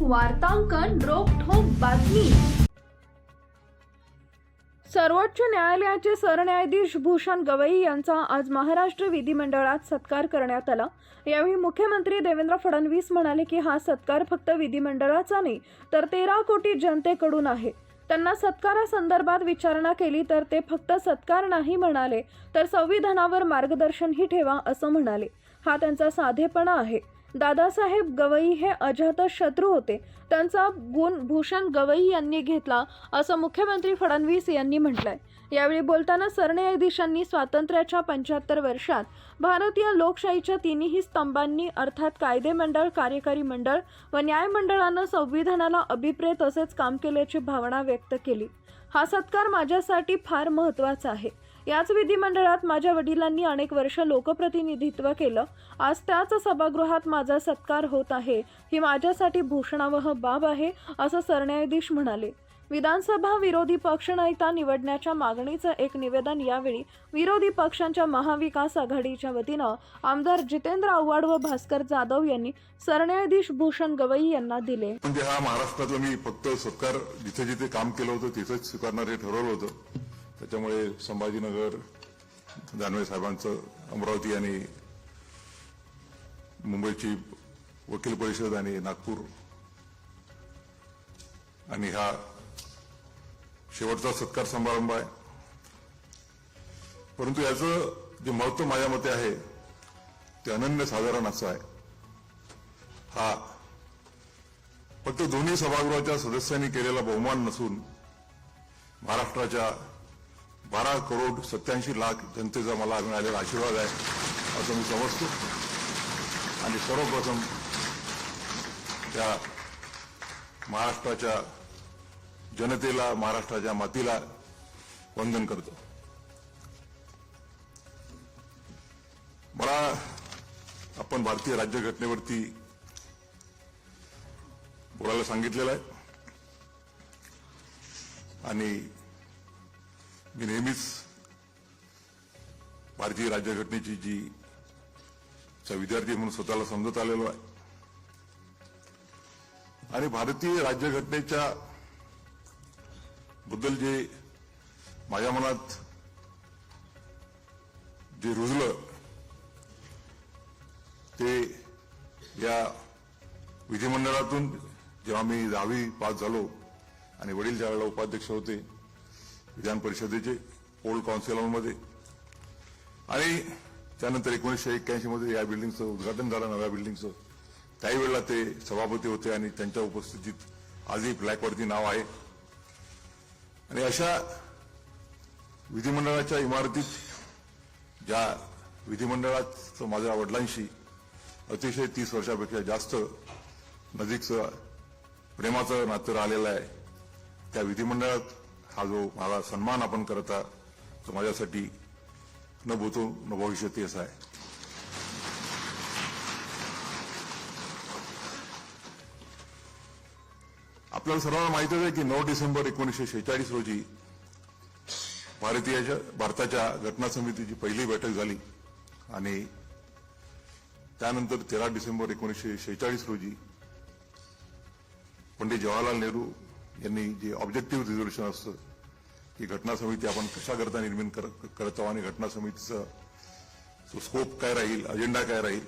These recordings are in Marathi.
वार्तांकन रोखोक बातमी. सर्वोच्च न्यायालयाचे सरन्यायाधीश भूषण गवई यांचा आज महाराष्ट्र विधिमंडळात सत्कार करण्यात आला. यावेळी मुख्यमंत्री देवेंद्र फडणवीस म्हणाले की हा सत्कार फक्त विधिमंडळाचा नाही तर तेरा कोटी जनतेकडून आहे. त्यांना सत्कारासंदर्भात विचारणा केली तर ते फक्त सत्कार नाही म्हणाले तर संविधानावर मार्गदर्शनही ठेवा असं म्हणाले. हा त्यांचा साधेपणा आहे. दादासाहेब गवई हे अजात शत्रू होते. त्यांचा गुण भूषण गवई यांनी घेतला असं मुख्यमंत्री फडणवीस यांनी म्हटलंय. यावेळी बोलताना सरन्यायाधीशांनी स्वातंत्र्याच्या पंच्याहत्तर वर्षात भारतीय लोकशाहीच्या तिन्ही स्तंभांनी अर्थात कायदे मंडळ कार्यकारी मंडळ व न्यायमंडळानं संविधानाला अभिप्रेत असेच काम केल्याची भावना व्यक्त केली. हा सत्कार माझ्यासाठी फार महत्त्वाचा आहे. याच विधिमंडळात माझ्या वडिलांनी अनेक वर्ष लोकप्रतिनिधित्व केलं. आज त्याच सभागृहात माझा सत्कार होत आहे. ही माझ्यासाठी भूषणावह बाब आहे असं सरन्यायाधीश म्हणाले. विधानसभा विरोधी पक्षनेता निवडण्याच्या मागणीचं एक निवेदन यावेळी विरोधी पक्षांच्या महाविकास आघाडीच्या वतीनं आमदार जितेंद्र आव्हाड व भास्कर जाधव यांनी सरन्यायाधीश भूषण गवई यांना दिले. म्हणजे हा महाराष्ट्रातला मी फक्त सत्कार जिथे जिथे काम केलं होतं तिथेच स्वीकारणार हे ठरवलं होतं. त्याच्यामुळे संभाजीनगर दानवे साहेबांचं अमरावती आणि मुंबईची वकील परिषद आणि नागपूर आणि हा शेवटचा सत्कार समारंभ आहे. परंतु याचं जे महत्त्व माझ्या मते आहे ते अनन्य साधारण असं आहे. हा फक्त दोन्ही सभागृहाच्या सदस्यांनी केलेला बहुमान नसून महाराष्ट्राच्या बारा करोड सत्याऐंशी लाख जनतेचा मला मिळालेला आशीर्वाद आहे असं मी समजतो. आणि सर्वप्रथम त्या महाराष्ट्राच्या जनतेला महाराष्ट्राच्या मातीला वंदन करतो. मला आपण भारतीय राज्यघटनेवरती बोलायला सांगितलेलं आहे. आणि मी नेहमीच भारतीय राज्यघटनेची जी चा विद्यार्थी म्हणून स्वतःला समजत आलेलो आहे. आणि भारतीय राज्यघटनेच्या बद्दल जे माझ्या मनात जे रुजलं ते या विधिमंडळातून जेव्हा मी दहावी पास झालो आणि वडील ज्यावेळेला उपाध्यक्ष होते विधान परिषदेचे ओल्ड काउन्सिलमध्ये आणि त्यानंतर एकोणीसशे एक्क्याऐंशी मध्ये या बिल्डिंगचं उद्घाटन झालं नव्या बिल्डिंगचं. त्याही वेळेला ते सभापती होते आणि त्यांच्या उपस्थितीत आजही फ्लॅगवरती नाव आहे. आणि अशा विधिमंडळाच्या इमारतीत ज्या विधिमंडळाचं माझ्या वडिलांशी अतिशय तीस वर्षापेक्षा जास्त नजीकचं प्रेमाचं नातं राहिलेलं आहे त्या विधिमंडळात हा जो मला सन्मान आपण करता तो माझ्यासाठी न भूतो न भविष्यती असा आहे. आपल्याला सर्वांना माहितच आहे की नऊ डिसेंबर एकोणीसशे शेहेचाळीस रोजी भारतीय भारताच्या घटना समितीची पहिली बैठक झाली. आणि त्यानंतर तेरा डिसेंबर एकोणीसशे शेहेचाळीस रोजी पंडित जवाहरलाल नेहरू यांनी जे ऑब्जेक्टिव्ह रिझोल्युशन असतं की घटना समिती आपण कशा करता निर्माण करत आहोत आणि घटना समितीचा तो स्कोप काय राहील अजेंडा काय राहील.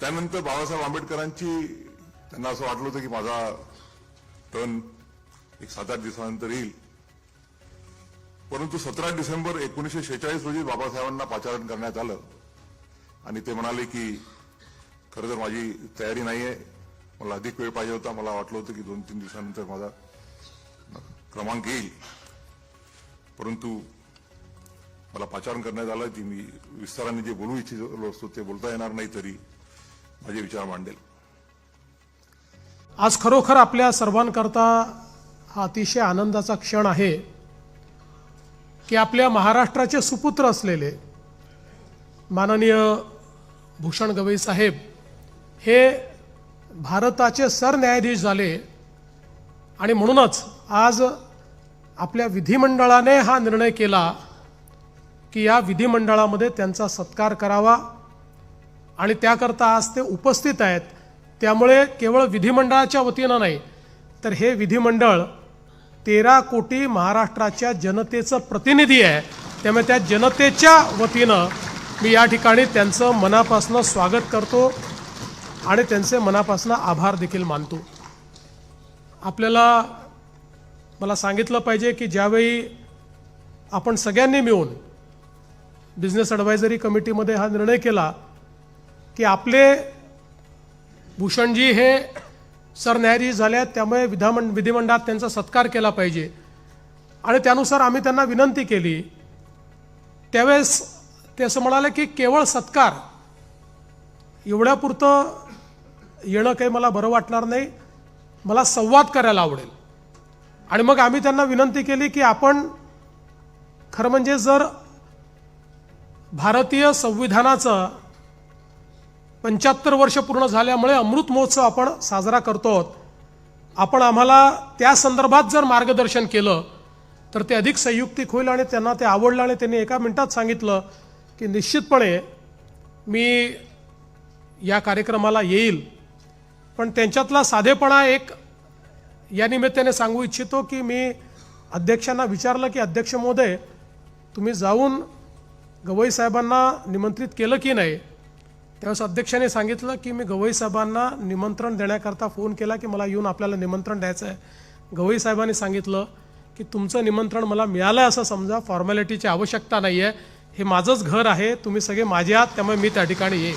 त्यानंतर बाबासाहेब आंबेडकरांची त्यांना असं वाटलं होतं की माझा टर्न एक सात आठ दिवसानंतर येईल. परंतु सतरा डिसेंबर एकोणीसशे शेहेचाळीस रोजी बाबासाहेबांना पाचारण करण्यात आलं. आणि ते म्हणाले की खरं तर माझी तयारी नाही आहे मला अधिक वेळ पाहिजे होता. मला वाटलं होतं की दोन तीन दिवसानंतर माझा क्रमांक येईल. परंतु मला पाचारण करण्यात आलं. की मी विस्ताराने जे बोलू इच्छितो असतो ते बोलता येणार नाही तरी माझे विचार मांडेल. आज खरोखर आपल्या सर्वांकरता हा अतिशय आनंदाचा क्षण आहे की आपल्या महाराष्ट्राचे सुपुत्र असलेले माननीय भूषण गवई साहेब हे भारताचे सरन्यायाधीश झाले. आणि म्हणूनच आज आपल्या विधिमंडळाने हा निर्णय केला की या विधिमंडळामध्ये त्यांचा सत्कार करावा. आणि त्याकरता आज ते उपस्थित आहेत. त्यामुळे केवळ विधिमंडळाच्या वतीनं नाही तर हे विधिमंडळ तेरा कोटी महाराष्ट्राच्या जनतेचं प्रतिनिधी आहे. त्यामुळे त्या जनतेच्या वतीनं मी या ठिकाणी त्यांचं मनापासून स्वागत करतो. आणि त्यांचे मनापासून आभार देखील मानतो. आपल्याला मला सांगितलं पाहिजे की ज्यावेळी आपण सगळ्यांनी मिळून बिझनेस ॲडवायझरी कमिटीमध्ये हा निर्णय केला की आपले भूषणजी हे सरन्यायाधीश झाले आहेत त्यामुळे विधामं विधिमंडळात त्यांचा सत्कार केला पाहिजे. आणि त्यानुसार आम्ही त्यांना विनंती केली. त्यावेळेस ते असं म्हणाले की केवळ सत्कार एवढ्यापुरतं येणं काही मला बरं वाटणार नाही. मला संवाद करायला आवडेल. आणि मग आम्ही त्यांना विनंती केली की आपण खरं म्हणजे जर भारतीय संविधानाचं पंच्याहत्तर वर्ष पूर्ण झाल्यामुळे अमृत महोत्सव आपण साजरा करतो आहोत. आपण आम्हाला त्या संदर्भात जर मार्गदर्शन केलं तर ते अधिक संयुक्तिक होईल आणि त्यांना ते आवडलं आणि त्यांनी एका मिनिटात सांगितलं की निश्चितपणे मी या कार्यक्रमाला येईल. पण त्यांच्यातला साधेपणा एक या निमित्ताने सांगू इच्छितो की मी अध्यक्षांना विचारलं की अध्यक्ष महोदय तुम्ही जाऊन गवई साहेबांना निमंत्रित केलं की नाही? त्यावेळेस अध्यक्षाने सांगितलं की मी गवई साहेबांना निमंत्रण देण्याकरता फोन केला की मला येऊन आपल्याला निमंत्रण द्यायचं आहे गवई साहेबांनी सांगितलं की तुमचं निमंत्रण मला मिळालं आहे असं समजा फॉर्मॅलिटीची आवश्यकता नाही आहे हे माझंच घर आहे तुम्ही सगळे माझे आहात त्यामुळे मी त्या ठिकाणी येईन.